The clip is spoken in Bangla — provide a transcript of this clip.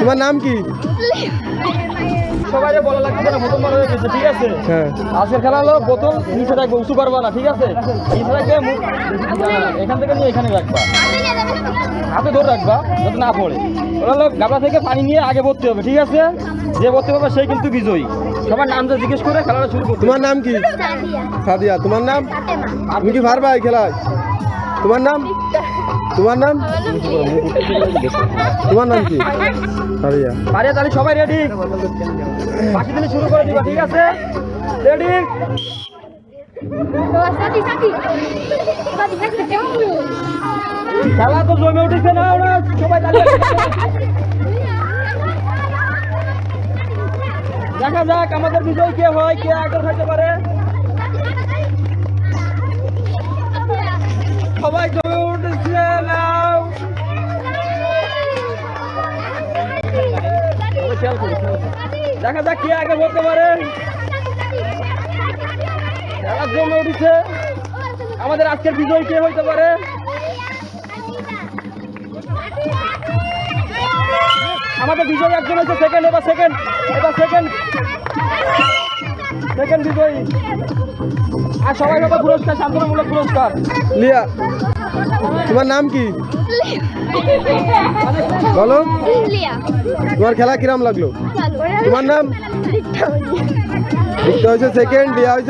তোমার নাম কি? সবাই বলা লাগছে না বোতল মারা গেছে ঠিক আছে? হ্যাঁ। আজকের খেলা হলো বোতল নিচে রাখবে উঁচু করবা না ঠিক আছে? নিচে রাখবে এখান থেকে নিয়ে এখানে রাখবা। হাতে ধরে রাখবা যাতে না পড়ে। ওরা হলো গাবলা থেকে পানি নিয়ে আগে ভরতে হবে ঠিক আছে? যে ভরতে হবে সেই কিন্তু বিজয়ী। সবার নামটা জিজ্ঞেস করে খেলাটা শুরু করতে তোমার নাম কি? সাদিয়া। তোমার নাম? তুমি কি পারবা এই খেলায়? তোমার নাম? তোমার নাম? তোমার নাম কি? সাদিয়া আরে তাহলে সবাই রেডি বাকি দিনে শুরু করে দিবা, ঠিক আছে? রেডি খেলা তো জমে উঠেছে না ওরা, সবাই দেখা যাক আমাদের বিজয় কে হয়, কে আগে খাইতে পারে। সবাই খেয়াল করো। দেখা যাক কে আগে বলতে পারে। খেলা জমে উঠেছে। আমাদের আজকের বিজয় কে হইতে পারে? আমাদের বিজয় একজন হচ্ছে সেকেন্ড এবার সেকেন্ড এবার সেকেন্ড সেকেন্ড বিজয়ী। আর সবাই হবে পুরস্কার সান্ত্বনামূলক পুরস্কার। লিয়া তোমার নাম কি? বলো। তোমার খেলা কিরাম লাগল? তোমার নাম? লিখতে হয়েছে সেকেন্ড লিয়া হয়েছে